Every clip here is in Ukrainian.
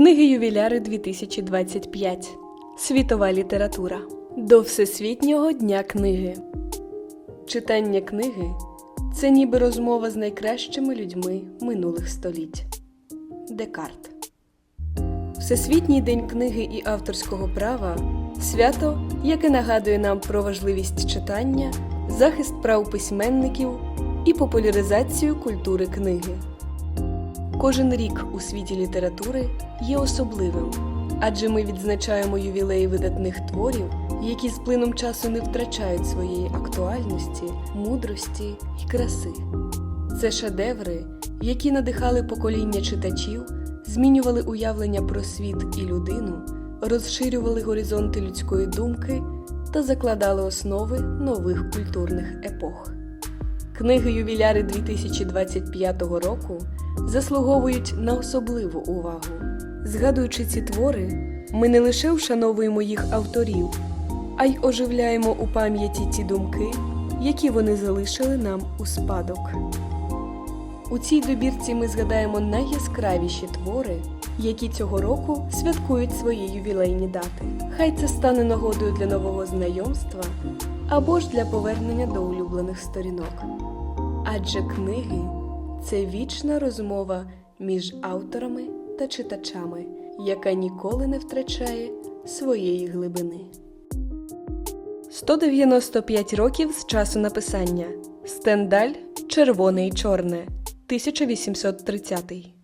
Книги ювіляри 2025. Світова література. До Всесвітнього дня книги. Читання книги це ніби розмова з найкращими людьми минулих століть. Декарт. Всесвітній день книги і авторського права свято, яке нагадує нам про важливість читання, захист прав письменників і популяризацію культури книги. Кожен рік у світі літератури є особливим, адже ми відзначаємо ювілеї видатних творів, які з плином часу не втрачають своєї актуальності, мудрості й краси. Це шедеври, які надихали покоління читачів, змінювали уявлення про світ і людину, розширювали горизонти людської думки та закладали основи нових культурних епох. Книги ювіляри 2025 року заслуговують на особливу увагу. Згадуючи ці твори, ми не лише вшановуємо їх авторів, а й оживляємо у пам'яті ті думки, які вони залишили нам у спадок. У цій добірці ми згадаємо найяскравіші твори, які цього року святкують свої ювілейні дати. Хай це стане нагодою для нового знайомства або ж для повернення до улюблених сторінок. Адже книги це вічна розмова між авторами та читачами, яка ніколи не втрачає своєї глибини. 195 років з часу написання. Стендаль Червоне і чорне 1830.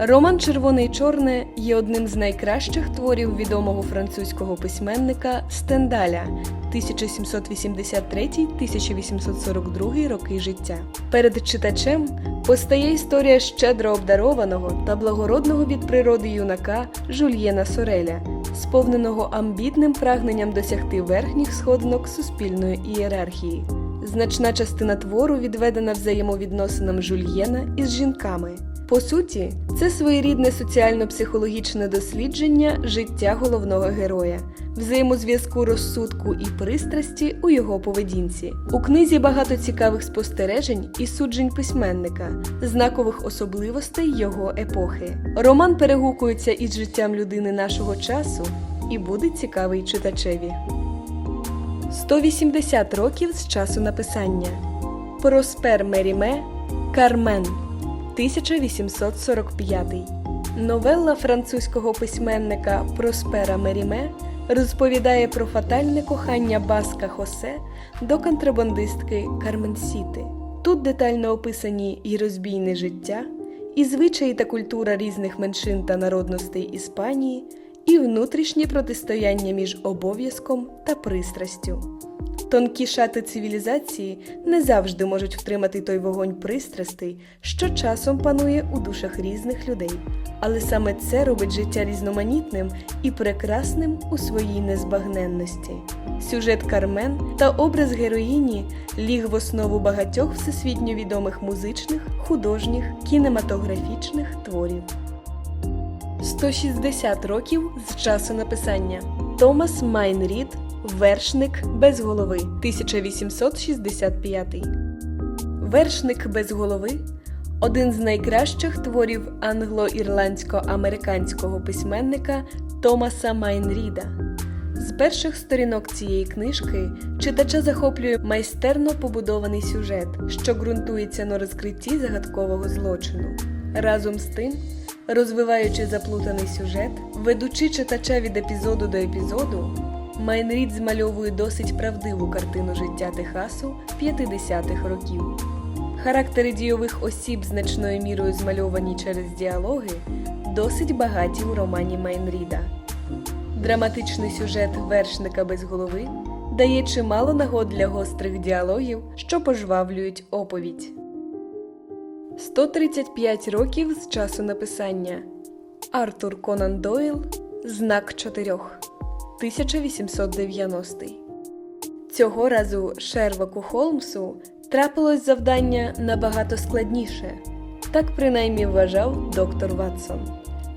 Роман Червоне і чорне є одним з найкращих творів відомого французького письменника Стендаля 1783-1842 роки життя. Перед читачем постає історія щедро обдарованого та благородного від природи юнака Жульєна Сореля, сповненого амбітним прагненням досягти верхніх сходинок суспільної ієрархії. Значна частина твору відведена взаємовідносинам Жульєна із жінками. По суті, це своєрідне соціально-психологічне дослідження життя головного героя, взаємозв'язку розсудку і пристрасті у його поведінці. У книзі багато цікавих спостережень і суджень письменника, знакових особливостей його епохи. Роман перегукується із життям людини нашого часу і буде цікавий читачеві. 180 років з часу написання. Проспер Меріме Кармен 1845. Новелла французького письменника Проспера Меріме розповідає про фатальне кохання Баска Хосе до контрабандистки Карменсіти. Тут детально описані і розбійне життя, і звичаї та культура різних меншин та народностей Іспанії, і внутрішнє протистояння між обов'язком та пристрастю. Тонкі шати цивілізації не завжди можуть втримати той вогонь пристрастей, що часом панує у душах різних людей. Але саме це робить життя різноманітним і прекрасним у своїй незбагненності. Сюжет Кармен та образ героїні ліг в основу багатьох всесвітньо відомих музичних, художніх, кінематографічних творів. 160 років з часу написання. Томас Майнрід Вершник без голови 1865. Вершник без голови один з найкращих творів англо-ірландсько-американського письменника Томаса Майнріда. З перших сторінок цієї книжки читача захоплює майстерно побудований сюжет, що ґрунтується на розкритті загадкового злочину. Разом з тим, розвиваючи заплутаний сюжет, ведучи читача від епізоду до епізоду, Майнрід змальовує досить правдиву картину життя Техасу 50-х років. Характери дійових осіб значною мірою змальовані через діалоги, досить багаті у романі Майнріда. Драматичний сюжет вершника без голови дає чимало нагод для гострих діалогів, що пожвавлюють оповідь. 135 років з часу написання Артур Конан Дойл Знак чотирьох 1890. Цього разу Шервоку Холмсу трапилось завдання набагато складніше. Так принаймні вважав доктор Ватсон.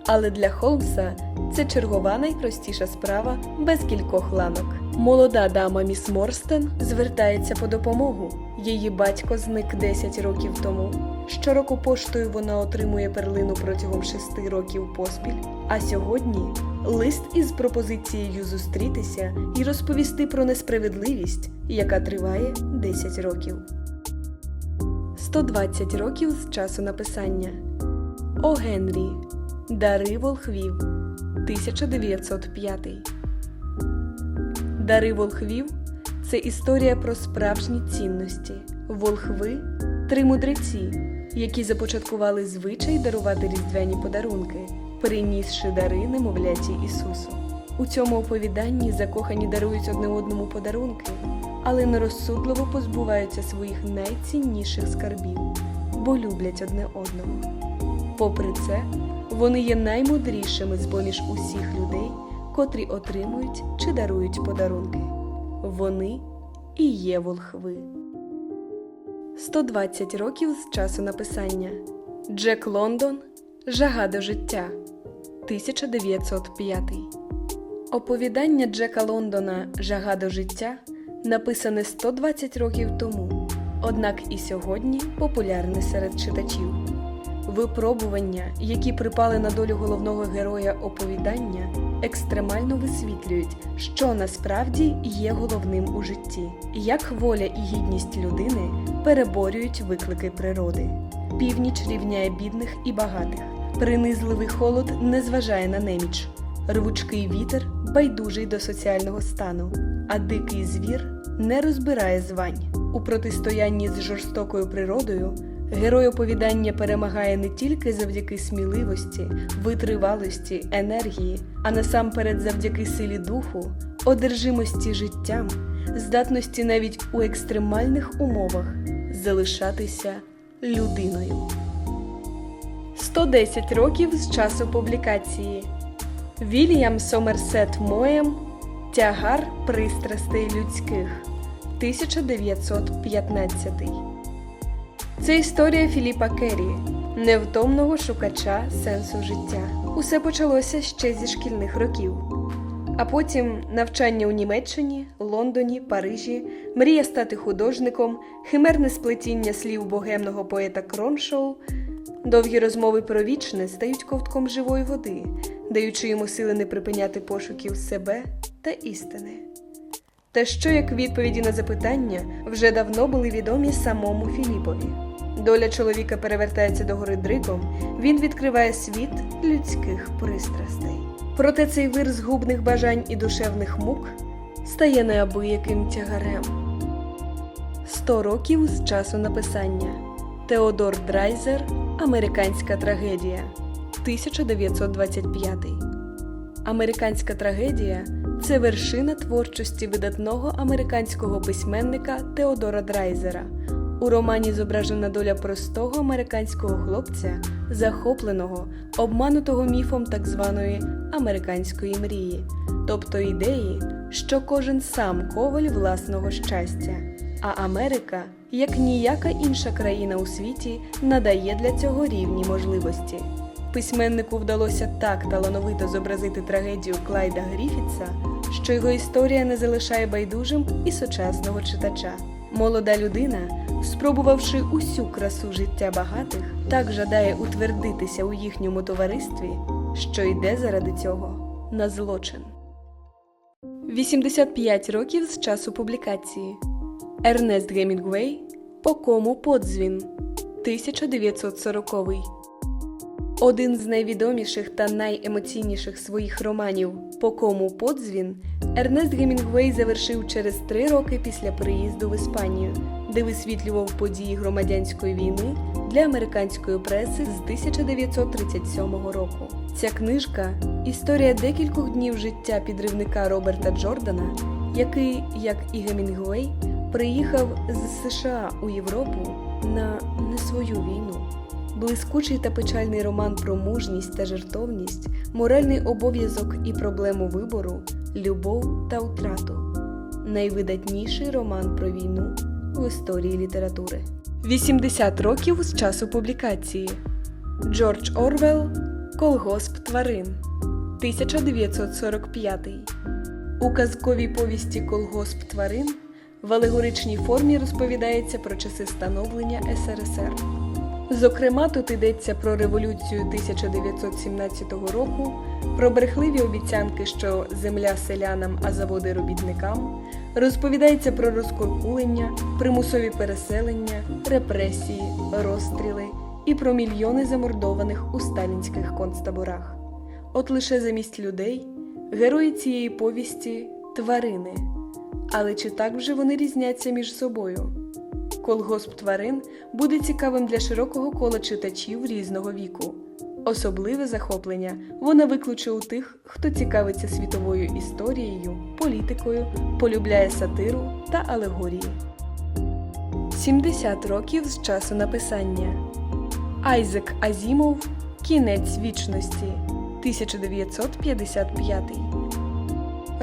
Але для Холмса це чергова найпростіша справа без кількох ланок. Молода дама міс Морстен звертається по допомогу. Її батько зник 10 років тому. Щороку поштою вона отримує перлину протягом шести років поспіль. А сьогодні лист із пропозицією зустрітися і розповісти про несправедливість, яка триває 10 років. 120 років з часу написання. О Генрі. Дари волхвів. 1905. Дари волхвів це історія про справжні цінності. Волхви три мудреці, які започаткували звичай дарувати різдвяні подарунки, принісши дари немовляті Ісусу. У цьому оповіданні закохані дарують одне одному подарунки, але нерозсудливо позбуваються своїх найцінніших скарбів, бо люблять одне одного. Попри це, вони є наймудрішими з поміж усіх людей, котрі отримують чи дарують подарунки. Вони і є волхви. 120 років з часу написання. Джек Лондон Жага до життя 1905. Оповідання Джека Лондона Жага до життя написане 120 років тому, однак і сьогодні популярне серед читачів. Випробування, які припали на долю головного героя оповідання, екстремально висвітлюють, що насправді є головним у житті, як воля і гідність людини переборюють виклики природи. Північ рівняє бідних і багатих, принизливий холод не зважає на неміч, рвучкий вітер байдужий до соціального стану, а дикий звір не розбирає звань. У протистоянні з жорстокою природою Герой оповідання перемагає не тільки завдяки сміливості, витривалості, енергії, а насамперед завдяки силі духу, одержимості життям, здатності навіть у екстремальних умовах залишатися людиною. 110 років з часу публікації. Вільям Сомерсет Моєм Тягар пристрастей людських 1915 це історія Філіпа Керрі, невтомного шукача сенсу життя. Усе почалося ще зі шкільних років. А потім навчання у Німеччині, Лондоні, Парижі, мрія стати художником, химерне сплетіння слів богемного поета Кроншоу, довгі розмови про вічне стають ковтком живої води, даючи йому сили не припиняти пошуків себе та істини. Та що як відповіді на запитання вже давно були відомі самому Філіпові. Доля чоловіка перевертається до гори дриком, він відкриває світ людських пристрастей. Проте цей вир згубних бажань і душевних мук стає неабияким тягарем. Сто років з часу написання Теодор Драйзер Американська трагедія. 1925 Американська трагедія це вершина творчості видатного американського письменника Теодора Драйзера. У романі зображена доля простого американського хлопця, захопленого, обманутого міфом так званої американської мрії, тобто ідеї, що кожен сам коваль власного щастя, а Америка, як ніяка інша країна у світі, надає для цього рівні можливості. Письменнику вдалося так талановито зобразити трагедію Клайда Гріфітса, що його історія не залишає байдужим і сучасного читача. Молода людина, спробувавши усю красу життя багатих, так жадає утвердитися у їхньому товаристві, що йде заради цього на злочин. 85 років з часу публікації. Ернест Гемінгвей По кому подзвін 1940 один з найвідоміших та найемоційніших своїх романів По кому подзвін Ернест Гемінгвей завершив через три роки після приїзду в Іспанію, де висвітлював події громадянської війни для американської преси з 1937 року. Ця книжка історія декількох днів життя підривника Роберта Джордана, який, як і Гемінгвей, приїхав з США у Європу на не свою війну. Блискучий та печальний роман про мужність та жертовність, моральний обов'язок і проблему вибору, любов та втрату. Найвидатніший роман про війну в історії літератури. 80 років з часу публікації. Джордж Орвел Колгосп тварин 1945. У казковій повісті Колгосп тварин в алегоричній формі розповідається про часи становлення СРСР. Зокрема, тут йдеться про революцію 1917 року, про брехливі обіцянки, що земля селянам, а заводи робітникам. Розповідається про розкуркулення, примусові переселення, репресії, розстріли і про мільйони замордованих у сталінських концтаборах. От лише замість людей герої цієї повісті тварини. Але чи так вже вони різняться між собою? Колгосп тварин буде цікавим для широкого кола читачів різного віку. Особливе захоплення вона викличе у тих, хто цікавиться світовою історією, політикою, полюбляє сатиру та алегорії. 70 років з часу написання Айзек Азімов Кінець вічності 1955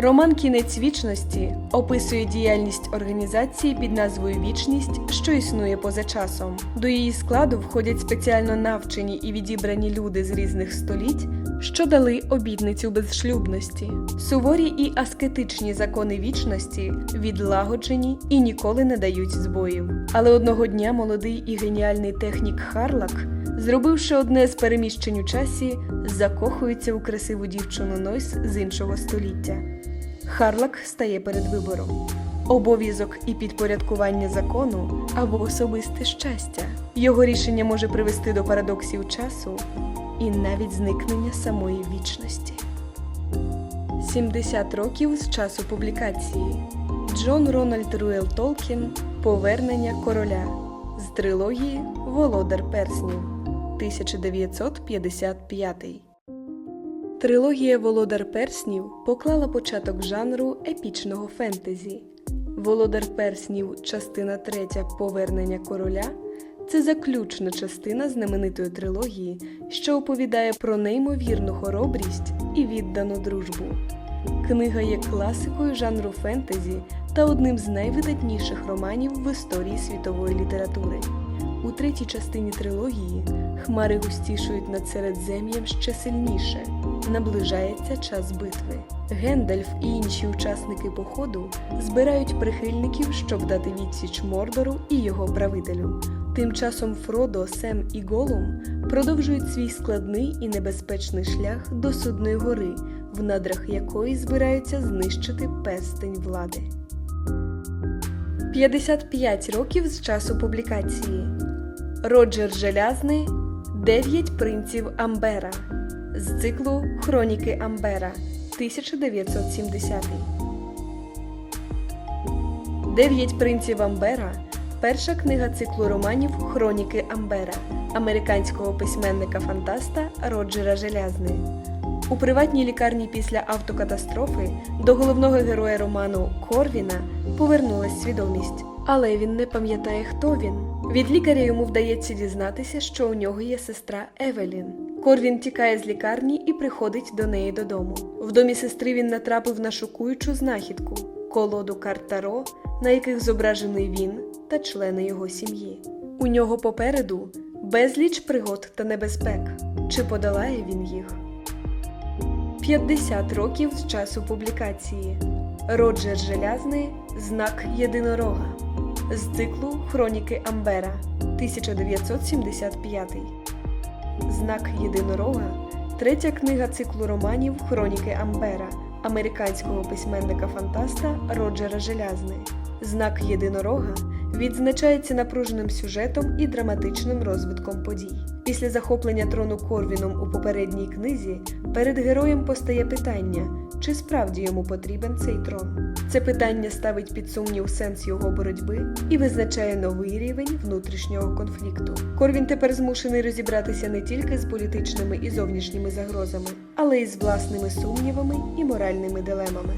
Роман Кінець вічності описує діяльність організації під назвою Вічність, що існує поза часом. До її складу входять спеціально навчені і відібрані люди з різних століть, що дали обітницю безшлюбності. Суворі і аскетичні закони вічності відлагоджені і ніколи не дають збоїв. Але одного дня молодий і геніальний технік Харлак, зробивши одне з переміщень у часі, закохується у красиву дівчину Нойс з іншого століття. Харлак стає перед вибором: обов'язок і підпорядкування закону або особисте щастя. Його рішення може привести до парадоксів часу і навіть зникнення самої вічності. 70 років з часу публікації. Джон Рональд Руел Толкін Повернення короля з трилогії Володар Перснів 1955. Трилогія Володар Перснів поклала початок жанру епічного фентезі. Володар Перснів, частина 3 Повернення короля це заключна частина знаменитої трилогії, що оповідає про неймовірну хоробрість і віддану дружбу. Книга є класикою жанру фентезі та одним з найвидатніших романів в історії світової літератури. У третій частині трилогії хмари густішують над Середзем'ям ще сильніше. Наближається час битви. Гендальф і інші учасники походу збирають прихильників, щоб дати відсіч Мордору і його правителю. Тим часом Фродо, Сем і Голум продовжують свій складний і небезпечний шлях до Судної гори, в надрах якої збираються знищити перстень влади. 55 років з часу публікації. Роджер Желязний Дев'ять принців Амбера з циклу Хроніки Амбера 1970. Дев'ять принців Амбера перша книга циклу романів Хроніки Амбера американського письменника-фантаста Роджера Желязни. У приватній лікарні після автокатастрофи до головного героя роману Корвіна повернулась свідомість, але він не пам'ятає, хто він. Від лікаря йому вдається дізнатися, що у нього є сестра Евелін. Корвін тікає з лікарні і приходить до неї додому. В домі сестри він натрапив на шокуючу знахідку колоду карт Таро, на яких зображений він та члени його сім'ї. У нього попереду безліч пригод та небезпек. Чи подолає він їх? 50 років з часу публікації. Роджер Желязний Знак єдинорога з циклу Хроніки Амбера 1975. Знак єдинорога третя книга циклу романів Хроніки Амбера американського письменника-фантаста Роджера Желязни. Знак єдинорога відзначається напруженим сюжетом і драматичним розвитком подій. Після захоплення трону Корвіном у попередній книзі перед героєм постає питання, чи справді йому потрібен цей трон. Це питання ставить під сумнів сенс його боротьби і визначає новий рівень внутрішнього конфлікту. Корвін тепер змушений розібратися не тільки з політичними і зовнішніми загрозами, але й з власними сумнівами і моральними дилемами.